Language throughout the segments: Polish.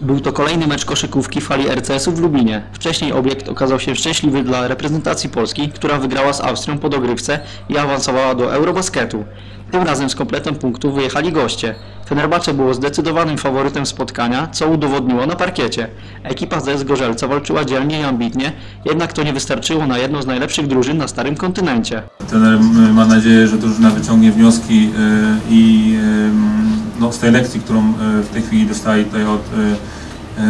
Był to kolejny mecz koszykówki w hali RCS-u w Lublinie. Wcześniej obiekt okazał się szczęśliwy dla reprezentacji Polski, która wygrała z Austrią po dogrywce i awansowała do Eurobasketu. Tym razem z kompletem punktów wyjechali goście. Fenerbahce było zdecydowanym faworytem spotkania, co udowodniło na parkiecie. Ekipa z Gorzelca walczyła dzielnie i ambitnie, jednak to nie wystarczyło na jedną z najlepszych drużyn na starym kontynencie. Trener ma nadzieję, że drużyna wyciągnie wnioski y, i no, z tej lekcji, którą y, w tej chwili dostaje tutaj od y,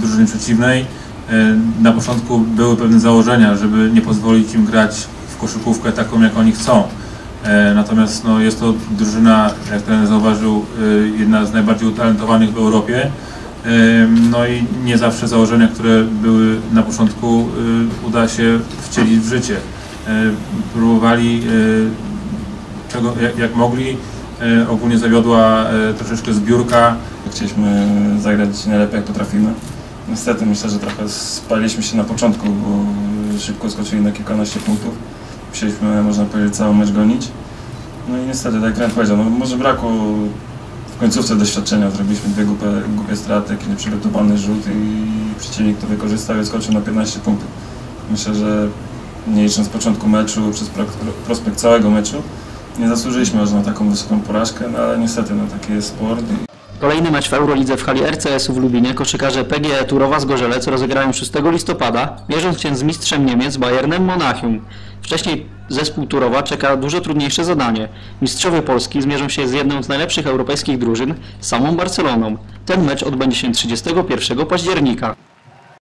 drużyny przeciwnej. Y, Na początku były pewne założenia, żeby nie pozwolić im grać w koszykówkę taką, jak oni chcą. E, Natomiast no, jest to drużyna, jak trener zauważył, jedna z najbardziej utalentowanych w Europie. No i nie zawsze założenia, które były na początku, uda się wcielić w życie. Próbowali czego, jak, jak mogli. Y, Ogólnie zawiodła y, troszeczkę zbiórka. Chcieliśmy zagrać najlepiej jak potrafimy. Niestety myślę, że trochę spaliliśmy się na początku, bo szybko skoczyli na kilkanaście punktów. Musieliśmy, można powiedzieć, cały mecz gonić. No i niestety, tak jak Grant powiedział, no może brakło w końcówce doświadczenia. Zrobiliśmy dwie głupie, głupie straty, jakiś nieprzygotowany rzut i przeciwnik to wykorzystał i skoczył na 15 punktów. Myślę, że nie licząc początku meczu, przez pro- prospekt całego meczu, nie zasłużyliśmy aż na taką wysoką porażkę, no ale niestety, no taki jest sport. Kolejny mecz w Eurolidze w hali RCS-u w Lubinie koszykarze PGE Turowa z Gorzelec rozegrają 6 listopada, mierząc się z mistrzem Niemiec Bayernem Monachium. Wcześniej zespół Turowa czeka dużo trudniejsze zadanie. Mistrzowie Polski zmierzą się z jedną z najlepszych europejskich drużyn, samą Barceloną. Ten mecz odbędzie się 31 października.